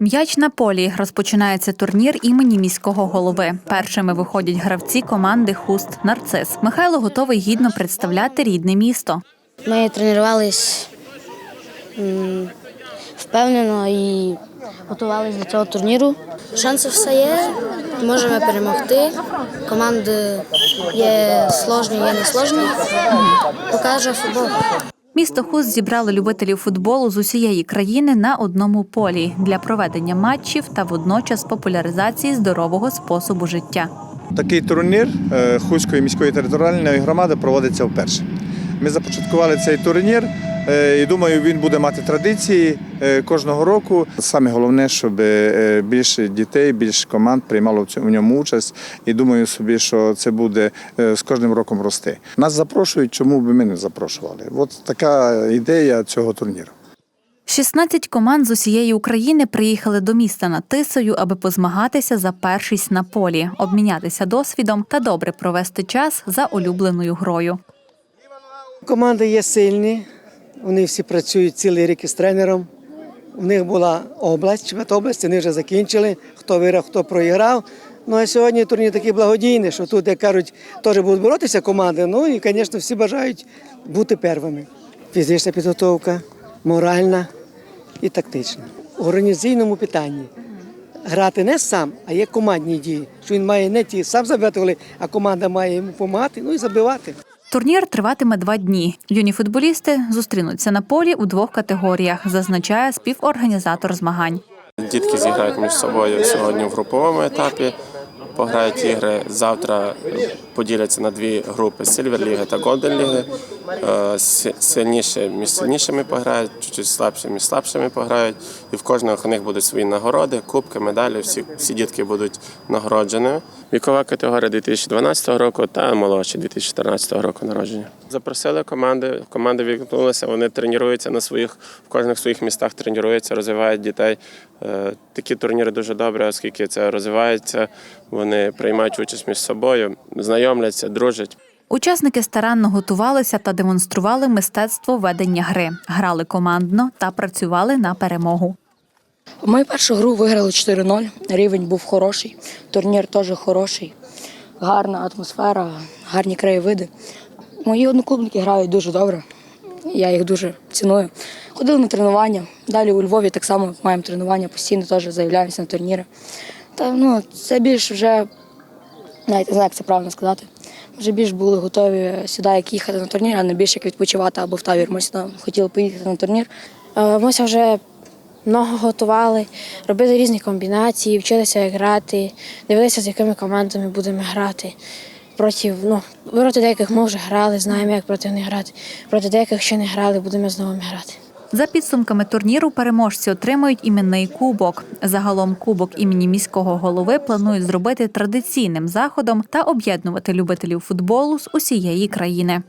М'яч на полі розпочинається турнір імені міського голови. Першими виходять гравці команди Хуст Нарцис. Михайло готовий гідно представляти рідне місто. Ми тренувались впевнено і готувалися до цього турніру. Шанси все є, можемо перемогти. Команди є сложні, є несложні. Покаже футбол. Місто Хуст зібрало любителів футболу з усієї країни на одному полі для проведення матчів та водночас популяризації здорового способу життя. Такий турнір е, Хуської міської територіальної громади проводиться вперше. Ми започаткували цей турнір і думаю, він буде мати традиції е, кожного року. Саме головне, щоб е, більше дітей, більше команд приймало в цьому- ньому участь. І думаю собі, що це буде е, з кожним роком рости. Нас запрошують, чому б ми не запрошували? От така ідея цього турніру. 16 команд з усієї України приїхали до міста над Тисою, аби позмагатися за першість на полі, обмінятися досвідом та добре провести час за улюбленою грою. Команди є сильні, вони всі працюють цілий рік із тренером. У них була область, чемпіонат області, вони вже закінчили, хто виграв, хто проіграв. Ну а сьогодні турнір такий благодійний, що тут, як кажуть, теж будуть боротися команди. Ну і, звісно, всі бажають бути первими. Фізична підготовка, моральна і тактична. У організаційному питанні грати не сам, а є командні дії. Що він має не ті сам забивати а команда має йому допомагати, ну і забивати. Турнір триватиме два дні. Юні футболісти зустрінуться на полі у двох категоріях, зазначає співорганізатор змагань. Дітки зіграють між собою сьогодні в груповому етапі. Пограють ігри завтра поділяться на дві групи Сильвер Ліги та Голден Ліги. Си- Сильніші між сильнішими пограють, чуть слабші між слабшими пограють. І в кожного них будуть свої нагороди, кубки, медалі. Всі, всі дітки будуть нагороджені. Вікова категорія 2012 року та молодші 2014 року народження. Запросили команди. Команди відгукнулися, вони тренуються на своїх в кожних своїх містах тренуються, розвивають дітей. Е, Такі турніри дуже добре, оскільки це розвивається. Вони приймають участь між собою, знайомляться, дружать. Учасники старанно готувалися та демонстрували мистецтво ведення гри, грали командно та працювали на перемогу. Ми першу гру виграли 4-0. Рівень був хороший, турнір теж хороший, гарна атмосфера, гарні краєвиди. Мої одноклубники грають дуже добре. Я їх дуже ціную. Ходили на тренування. Далі у Львові так само маємо тренування, постійно теж заявляємося на турніри. Та ну, це більш вже, навіть не знаю, як це правильно сказати. Вже більш були готові сюди, як їхати на турнір, а не більше як відпочивати або в табір. Ми сюди хотіли поїхати на турнір. Е, Ми вже много готували, робили різні комбінації, вчилися грати, дивилися, з якими командами будемо грати. Проти, ну, проти деяких ми вже грали, знаємо, як проти них грати. Проти деяких ще не грали, будемо з новими грати. За підсумками турніру переможці отримують іменний кубок. Загалом кубок імені міського голови планують зробити традиційним заходом та об'єднувати любителів футболу з усієї країни.